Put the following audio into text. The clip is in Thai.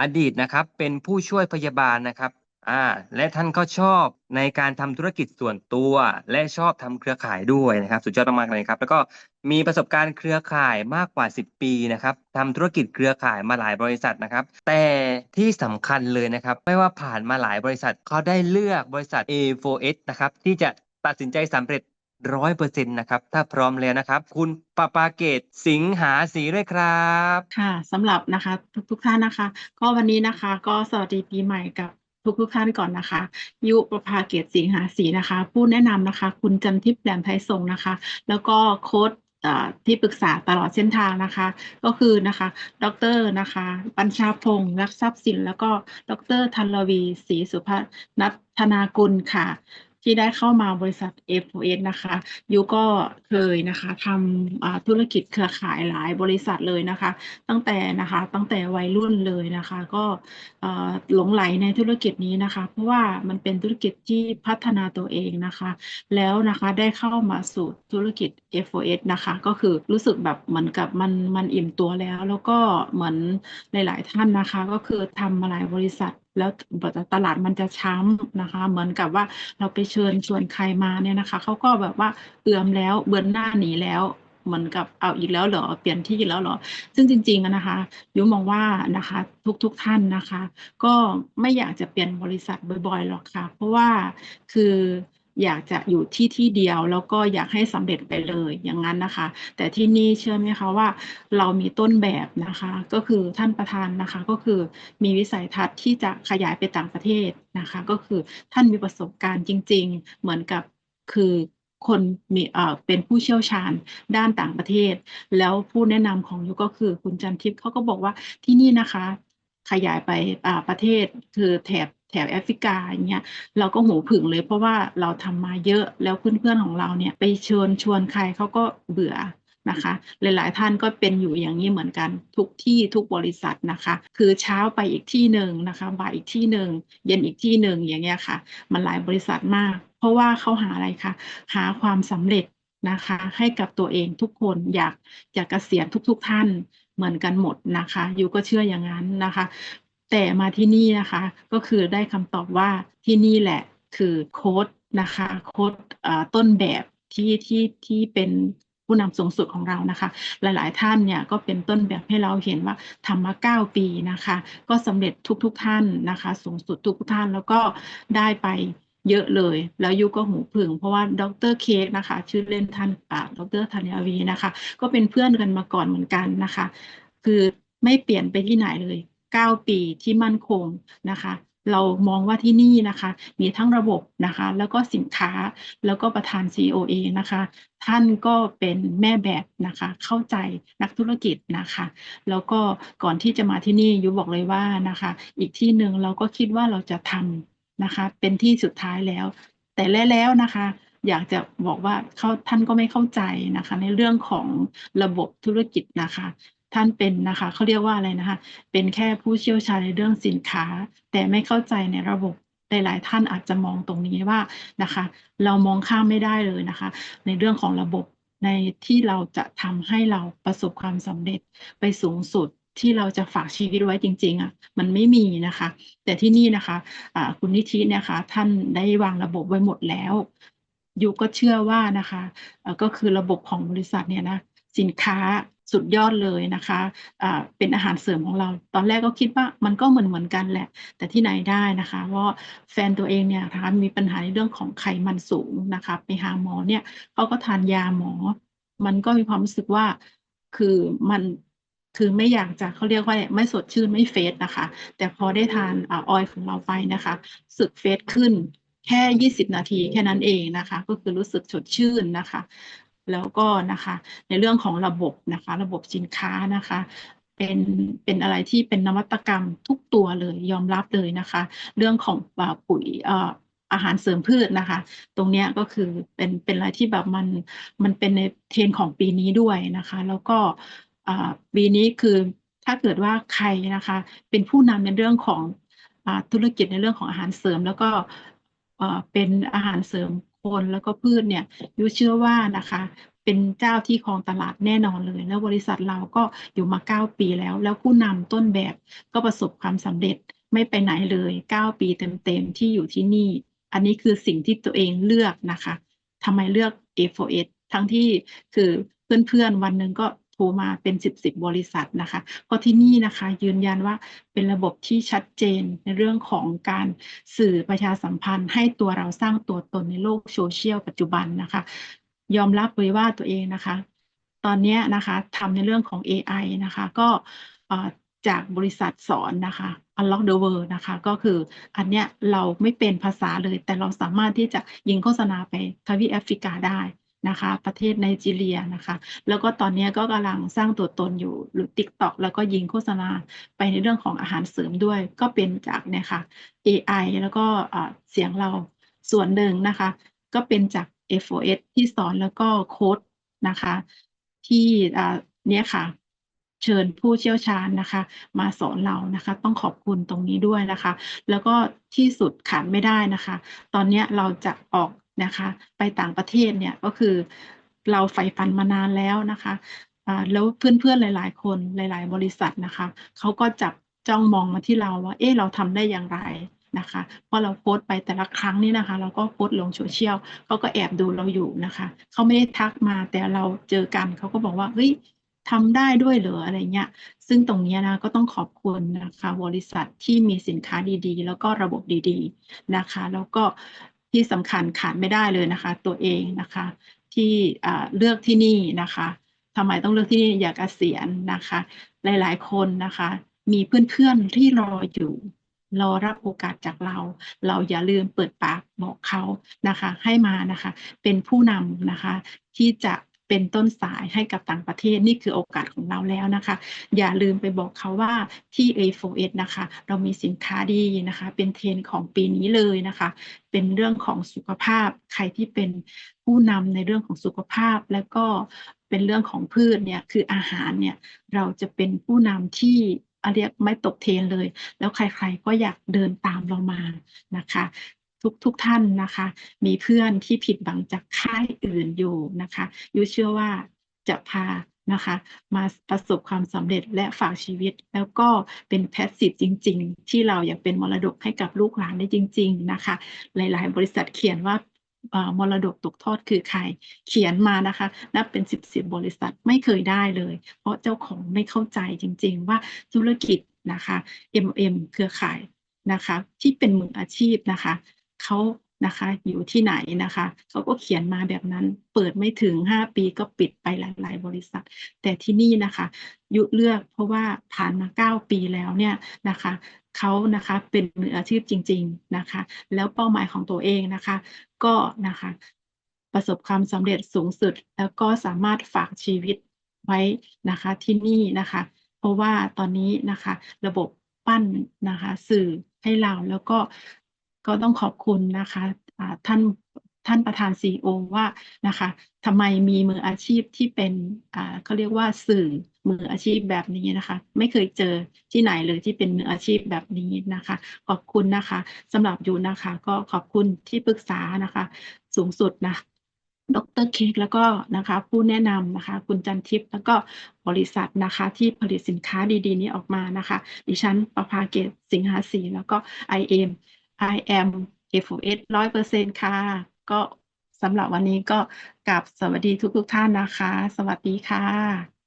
อดีตนะครับเป็นผู้ช่วยพยาบาลนะครับอ่าและท่านก็ชอบในการทำธุรกิจส่วนตัว และชอบทำเครือข่ายด้วยนะครับ สุดยอดมากๆเลยครับ แล้วก็มีประสบการณ์เครือข่ายมากกว่า 10 ปีนะครับทำธุรกิจเครือข่ายมาหลายบริษัทนะครับ แต่ที่สำคัญเลยนะครับ ไม่ว่าผ่านมาหลายบริษัทเขาได้เลือกบริษัท A4S นะครับที่จะตัดสินใจสำเร็จ ร้อยเปอร์เซ็นต์นะครับ ถ้าพร้อมแล้วนะครับ คุณปาปาเกตสิงหาสีด้วยครับค่ะสำหรับนะคะทุกทุกท่านนะคะ ก็วันนี้นะคะก็สวัสดีปีใหม่กับทุกทุกท่านก่อนนะคะ ยุประภาเกตสิงหาศรีนะคะ ผู้แนะนำนะคะ คุณจันทิพย์แหลมไทยทรงนะคะ แล้วก็โค้ดที่ปรึกษาตลอดเส้นทางนะคะ ก็คือนะคะ ดรนะคะปัญชาพงศ์รักทรัพย์สิน แล้วก็ดรธันรวีศรีสุภนัทธนากุลค่ะ ที่ได้เข้ามาบริษัท F4S นะคะยูก็เคยนะคะทำธุรกิจเครือข่ายหลายบริษัทเลยนะคะ ตั้งแต่นะคะตั้งแต่วัยรุ่นเลยนะคะ ก็หลงไหลในธุรกิจนี้นะคะ เพราะว่ามันเป็นธุรกิจที่พัฒนาตัวเองนะคะ แล้วนะคะได้เข้ามาสู่ธุรกิจ F4S นะคะ ก็คือรู้สึกแบบเหมือนกับมันมันอิ่มตัวแล้ว แล้วก็เหมือนหลาย ๆ ท่านนะคะ ก็คือทำมาหลายบริษัท แล้วตลาดมันจะช้ำนะคะ เหมือนกับว่าเราไปเชิญชวนใครมาเนี่ยนะคะเขาก็แบบว่าเอือมแล้วเบือนหน้าหนีแล้วเหมือนกับเอาอีกแล้วเหรอเปลี่ยนที่แล้วเหรอ ซึ่งจริงๆนะคะยุมองว่านะคะทุกๆท่านนะคะ ก็ไม่อยากจะเปลี่ยนบริษัทบ่อยๆหรอกค่ะ เพราะว่าคือ อยากจะอยู่ที่ที่เดียว แล้วก็อยากให้สำเร็จไปเลยอย่างนั้นนะคะ แต่ที่นี่เชื่อไหมคะว่า เรามีต้นแบบนะคะ ก็คือท่านประธานนะคะ ก็คือมีวิสัยทัศน์ที่จะขยายไปต่างประเทศนะคะ ก็คือท่านมีประสบการณ์จริง ๆ เหมือนกับคือคนมีเอ่อเป็นผู้เชี่ยวชาญด้านต่างประเทศ แล้วผู้แนะนำของยุก็คือคุณจันทิพย์เขาก็บอกว่าที่นี่นะคะ ขยายไปประเทศคือแถบ แถบแอฟริกาอย่างเงี้ยเราก็หูผึ่งเลยเพราะว่าเราทำมาเยอะแล้วเพื่อนๆของเราเนี่ยไปเชิญชวนใครเขาก็เบื่อนะคะ หลายๆท่านก็เป็นอยู่อย่างนี้เหมือนกันทุกที่ทุกบริษัทนะคะ คือเช้าไปอีกที่หนึ่งนะคะบ่ายอีกที่หนึ่งเย็นอีกที่หนึ่งอย่างเงี้ยค่ะ มันหลายบริษัทมาก เพราะว่าเขาหาอะไรคะหาความสำเร็จนะคะ ให้กับตัวเองทุกคนอยากอยากเกษียณทุก ๆ ท่านเหมือนกันหมดนะคะยูก็เชื่ออย่างนั้นนะคะ แต่มาที่นี่นะคะก็คือได้คำตอบว่าที่นี่แหละคือโค้ดนะคะโค้ดต้นแบบที่ที่ที่เป็นผู้นำสูงสุดของเรานะคะ หลายๆท่านเนี่ยก็เป็นต้นแบบให้เราเห็นว่าทำมาเก้าปีนะคะ ก็สำเร็จทุกๆท่านนะคะ สูงสุดทุกท่านแล้วก็ได้ไปเยอะเลย แล้วยุก็หูผึ่งเพราะว่าดรเค้กนะคะ ชื่อเล่นท่านอ่าดรธัญวีนะคะ ก็เป็นเพื่อนกันมาก่อนเหมือนกันนะคะ คือไม่เปลี่ยนไปที่ไหนเลย 9 ปีที่มั่นคงนะคะ เรามองว่าที่นี่นะคะ มีทั้งระบบนะคะ แล้วก็สินค้าแล้วก็ประธาน COA นะคะ ท่านก็เป็นแม่แบบนะคะ เข้าใจนักธุรกิจนะคะ แล้วก็ก่อนที่จะมาที่นี่ยุบอกเลยว่านะคะ อีกที่หนึ่งเราก็คิดว่าเราจะทำนะคะ เป็นที่สุดท้ายแล้ว แต่แล้วนะคะอยากจะบอกว่าเขาท่านก็ไม่เข้าใจนะคะ ในเรื่องของระบบธุรกิจนะคะ ท่านเป็นนะคะเขาเรียกว่าอะไรนะคะ เป็นแค่ผู้เชี่ยวชาญในเรื่องสินค้า แต่ไม่เข้าใจในระบบหลายๆท่านอาจจะมองตรงนี้ว่านะคะ เรามองข้ามไม่ได้เลยนะคะ ในเรื่องของระบบในที่เราจะทำให้เราประสบความสำเร็จไปสูงสุดที่เราจะฝากชีวิตไว้จริงๆอะมันไม่มีนะคะ แต่ที่นี่นะคะอ่าคุณนิธิเนี่ยค่ะท่านได้วางระบบไว้หมดแล้วยูก็เชื่อว่านะคะเอ่อก็คือระบบของบริษัทเนี่ยนะสินค้า สุดยอดเลยนะคะอ่าเป็นอาหารเสริมของเรา ตอนแรกก็คิดว่ามันก็เหมือนเหมือนกันแหละ แต่ที่ไหนได้นะคะเพราะแฟนตัวเองเนี่ยนะคะมีปัญหาในเรื่องของไขมันสูงนะคะ ไปหาหมอเนี่ยเขาก็ทานยาหมอ มันก็มีความรู้สึกว่าคือมันคือไม่อยากจะเขาเรียกว่าไม่สดชื่นไม่เฟสนะคะ แต่พอได้ทานออยล์ของเราไปนะคะสึกเฟสขึ้นแค่ยี่สิบนาทีแค่นั้นเองนะคะ ก็คือรู้สึกสดชื่นนะคะ แล้วก็นะคะในเรื่องของระบบนะคะระบบสินค้านะคะเป็นเป็นอะไรที่เป็นนวัตกรรมทุกตัวเลยยอมรับเลยนะคะ เรื่องของปุ๋ยอาหารเสริมพืชนะคะ ตรงนี้ก็คือเป็นเป็นอะไรที่แบบมันมันเป็นในเทรนของปีนี้ด้วยนะคะ แล้วก็ปีนี้คือถ้าเกิดว่าใครนะคะ เป็นผู้นำในเรื่องของอธุรกิจในเรื่องของอาหารเสริม แล้วก็เป็นอาหารเสริม คนแล้วก็พืชเนี่ยยูเชื่อว่านะคะเป็นเจ้าที่ครองตลาดแน่นอนเลย แล้วบริษัทเราก็อยู่มาเก้าปีแล้ว แล้วผู้นำต้นแบบก็ประสบความสำเร็จไม่ไปไหนเลยเก้าปีเต็มๆที่อยู่ที่นี่ อันนี้คือสิ่งที่ตัวเองเลือกนะคะทำไมเลือก A4S ทั้งที่คือเพื่อนๆวันหนึ่งก็ ทรมาเป็นสิบสิบบริษัทนะคะก็ที่นี่นะคะยืนยันว่าเป็นระบบที่ชัดเจนในเรื่องของการสื่อประชาสัมพันธ์ให้ตัวเราสร้างตัวตนในโลกโซเชียลปัจจุบันนะคะ ยอมรับเลยว่าตัวเองนะคะ ตอนนี้นะคะทำในเรื่องของ AI นะคะ ก็จากบริษัทสอนนะคะ Unlock the World นะคะ ก็คืออันเนี้ยเราไม่เป็นภาษาเลย แต่เราสามารถที่จะยิงโฆษณาไปทวีปแอฟริกาได้ นะคะ ประเทศไนจีเรียนะคะ แล้วก็ตอนนี้ก็กำลังสร้างตัวตนอยู่หรือ TikTok แล้วก็ยิงโฆษณาไปในเรื่องของอาหารเสริมด้วย ก็เป็นจากเนี่ยค่ะ AI แล้วก็เสียงเราส่วนหนึ่งนะคะ ก็เป็นจาก F4S ที่สอนแล้วก็โค้ดนะคะ ที่อ่าเนี่ยค่ะเชิญผู้เชี่ยวชาญนะคะ มาสอนเรานะคะ ต้องขอบคุณตรงนี้ด้วยนะคะ แล้วก็ที่สุดขาดไม่ได้นะคะ ตอนนี้เราจะออก นะคะ ไปต่างประเทศเนี่ยก็คือเราใฝ่ฝันมานานแล้วนะคะแล้วเพื่อนๆหลาย ๆ คนหลาย ๆ บริษัทนะคะเขาก็จับจ้องมองมาที่เราว่า เอ๊ะเราทำได้อย่างไรนะคะเพราะเราโพสต์ไปแต่ละครั้งนี่นะคะ เราก็โพสต์ลงโซเชียลเขาก็แอบดูเราอยู่นะคะเขาไม่ได้ทักมาแต่เราเจอกันเขาก็บอกว่าเฮ้ยทำได้ด้วยเหรออะไรเงี้ย ซึ่งตรงนี้นะก็ต้องขอบคุณนะคะบริษัทที่มีสินค้าดีๆ แล้วก็ระบบดีๆนะคะ แล้วก็ ที่สำคัญขาดไม่ได้เลยนะคะ ตัวเองนะคะ ที่เลือกที่นี่นะคะทำไมต้องเลือกที่นี่อยากเกษียณนะคะ หลายๆ คนนะคะ มีเพื่อนๆที่รออยู่ รอรับโอกาสจากเรา เราอย่าลืมเปิดปากบอกเขานะคะ ให้มานะคะ เป็นผู้นำนะคะ ที่จะ เป็นต้นสายให้กับต่างประเทศนี่คือโอกาสของเราแล้วนะคะ อย่าลืมไปบอกเขาว่าที่ A4S นะคะ เรามีสินค้าดีนะคะ เป็นเทรนของปีนี้เลยนะคะ เป็นเรื่องของสุขภาพใครที่เป็นผู้นำในเรื่องของสุขภาพแล้วก็เป็นเรื่องของพืชเนี่ยคืออาหารเนี่ยเราจะเป็นผู้นำที่เรียกไม่ตกเทรนเลย แล้วใครๆก็อยากเดินตามเรามานะคะ ทุกทุกท่านนะคะ มีเพื่อนที่ผิดหวังจากค่ายอื่นอยู่นะคะยูเชื่อว่าจะพานะคะมาประสบความสำเร็จและฝากชีวิต แล้วก็เป็นแพสซีฟจริง ๆ ที่เราอยากเป็นมรดกให้กับลูกหลานได้จริง ๆนะคะ หลาย ๆ บริษัทเขียนว่ามรดกตกทอดคือใครเขียนมานะคะ นับเป็นสิบสิบบริษัทไม่เคยได้เลย เพราะเจ้าของไม่เข้าใจจริง ๆ ว่าธุรกิจนะคะ MM เครือข่ายนะคะ ที่เป็นมืออาชีพนะคะ เขานะคะอยู่ที่ไหนนะคะเขาก็เขียนมาแบบนั้น เปิดไม่ถึงห้าปีก็ปิดไปหลาย ๆ บริษัท แต่ที่นี่นะคะ ยุเลือกเพราะว่าผ่านมาเก้าปีแล้วเนี่ยนะคะเขานะคะเป็นมืออาชีพจริง ๆนะคะ แล้วเป้าหมายของตัวเองนะคะ ก็นะคะประสบความสำเร็จสูงสุด แล้วก็สามารถฝากชีวิตไว้นะคะที่นี่นะคะ เพราะว่าตอนนี้นะคะ ระบบปั้นนะคะ สื่อให้เราแล้วก็ ก็ต้องขอบคุณนะคะท่านท่านประธานซีโอว่านะคะทำไมมีมืออาชีพที่เป็นเขาเรียกว่าสื่อมืออาชีพแบบนี้นะคะ ไม่เคยเจอที่ไหนเลยที่เป็นมืออาชีพแบบนี้นะคะ ขอบคุณนะคะสำหรับยูนะคะ ก็ขอบคุณที่ปรึกษานะคะ สูงสุดนะดรเค้กแล้วก็นะคะ ผู้แนะนำนะคะ คุณจันทิพย์แล้วก็บริษัทนะคะ ที่ผลิตสินค้าดีๆ นี้ออกมานะคะ ดิฉันประภาเกตสิงหาศรีแล้วก็ IM I am FOS ร้อยเปอร์เซ็นต์ค่ะ ก็สำหรับวันนี้ก็กลับสวัสดีทุกๆท่านนะคะ สวัสดีค่ะ